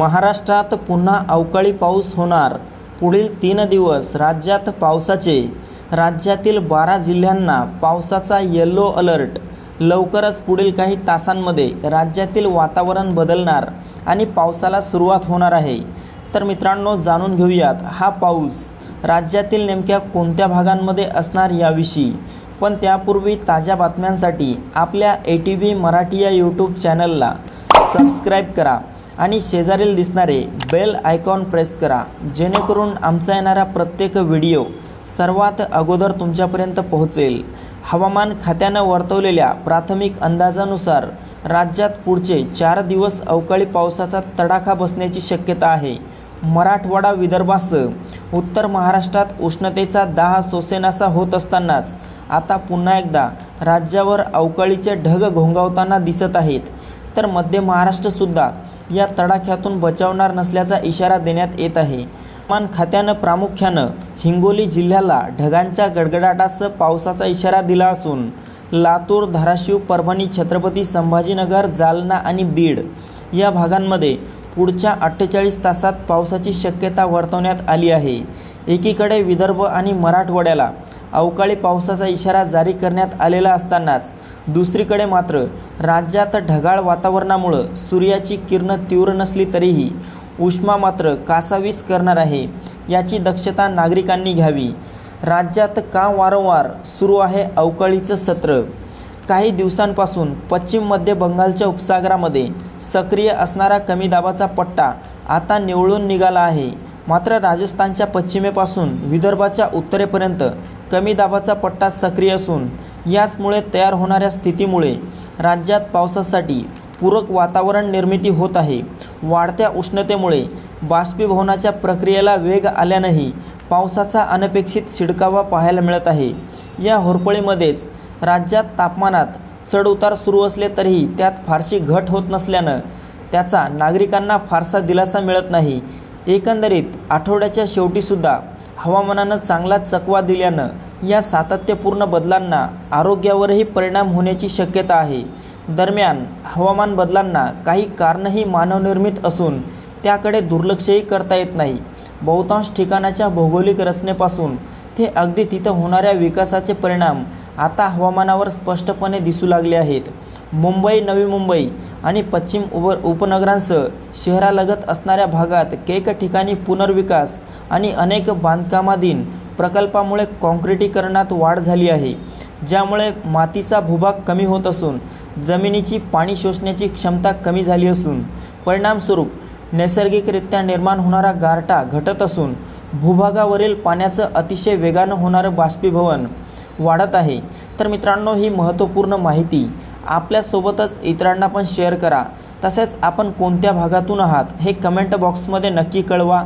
महाराष्ट्रात पुन्हा अवकाळी पाऊस होणार. पुढील तीन दिवस राज्यात पावसाचे. राज्यातील बारा जिल्ह्यांना पावसाचा येल्लो अलर्ट लवकरच पुढील काही तासांमध्ये राज्यातील वातावरण बदलणार आणि पावसाला सुरुवात होणार आहे. तर मित्रांनो जाणून घेऊयात हा पाऊस राज्यातील नेमक्या कोणत्या भागांमध्ये असणार याविषयी. पण त्यापूर्वी ताज्या बातम्यांसाठी आपल्या ए टी व्ही मराठी या यूट्यूब चॅनलला सबस्क्राईब करा. आणि शेजारील दिसणारे बेल आयकॉन प्रेस करा जेणेकरून आमचा येणारा प्रत्येक व्हिडिओ सर्वात अगोदर तुमच्यापर्यंत पोहोचेल. हवामान खात्यानं वर्तवलेल्या प्राथमिक अंदाजानुसार राज्यात पुढचे चार दिवस अवकाळी पावसाचा तडाखा बसण्याची शक्यता आहे. मराठवाडा विदर्भासह उत्तर महाराष्ट्रात उष्णतेचा दाह सोसेनासा होत असतानाच आता पुन्हा एकदा राज्यावर अवकाळीचे ढग घोंगावताना दिसत आहेत. तर मध्य महाराष्ट्रसुद्धा या तडाख्यातून बचावणार नसल्याचा इशारा देण्यात येत आहे. हवामान खात्यानं प्रामुख्यानं हिंगोली जिल्ह्याला ढगांच्या गडगडाटासह पावसाचा इशारा दिला असून लातूर धाराशिव परभणी छत्रपती संभाजीनगर जालना आणि बीड या भागांमध्ये पुढच्या अठ्ठेचाळीस तासात पावसाची शक्यता वर्तवण्यात आली आहे. एकीकडे विदर्भ आणि मराठवाड्याला अवकाळी पावसाचा इशारा जारी करण्यात आलेला असतानाच दुसरीकडे मात्र राज्यात ढगाळ वातावरणामुळं सूर्याची किरणं तीव्र नसली तरीही उष्मा मात्र कासावीस करणार आहे याची दक्षता नागरिकांनी घ्यावी. राज्यात का वारंवार सुरू आहे अवकाळीचं सत्र? काही दिवसांपासून पश्चिम मध्य बंगालच्या उपसागरामध्ये सक्रिय असणारा कमी दाबाचा पट्टा आता निवळून निघाला आहे. मात्र राजस्थानच्या पश्चिमेपासून विदर्भाच्या उत्तरेपर्यंत कमी दाबाचा पट्टा सक्रिय असून याचमुळे तयार होणाऱ्या स्थितीमुळे राज्यात पावसासाठी पूरक वातावरण निर्मिती होत आहे. वाढत्या उष्णतेमुळे बाष्पीभवनाच्या प्रक्रियेला वेग आल्यानंही पावसाचा अनपेक्षित शिडकावा पाहायला मिळत आहे. या होरपळीमध्येच राज्यात तापमानात चढउतार सुरू असले तरीही त्यात फारशी घट होत नसल्यानं त्याचा नागरिकांना फारसा दिलासा मिळत नाही. एकंदरीत आठवड्याच्या शेवटीसुद्धा हवामानानं चांगला चकवा दिल्यानं या सातत्यपूर्ण बदलांना आरोग्यावरही परिणाम होण्याची शक्यता आहे. दरम्यान हवामान बदलांना काही कारणंही मानवनिर्मित असून त्याकडे दुर्लक्षही करता येत नाही. बहुतांश ठिकाणाच्या भौगोलिक रचनेपासून ते अगदी तिथं होणाऱ्या विकासाचे परिणाम आता हवामानावर स्पष्टपणे दिसू लागले आहेत. मुंबई नवी मुंबई आणि पश्चिम उप उपनगरांसह शहरालगत असणाऱ्या भागात केक ठिकाणी पुनर्विकास आणि अनेक बांधकामाधीन प्रकल्पामुळे काँक्रिटीकरणात वाढ झाली आहे. ज्यामुळे मातीचा भूभाग कमी होत असून जमिनीची पाणी शोषण्याची क्षमता कमी झाली असून परिणामस्वरूप नैसर्गिकरित्या निर्माण होणारा गारटा घटत असून भूभागावरील पाण्याचं अतिशय वेगानं होणारं बाष्पीभवन वाढत आहे. तर मित्रांनो ही महत्त्वपूर्ण माहिती आपल्यासोबतच इतरांना पण शेअर करा. तसेच आपण कोणत्या भागातून आहात हे कमेंट बॉक्समध्ये नक्की कळवा.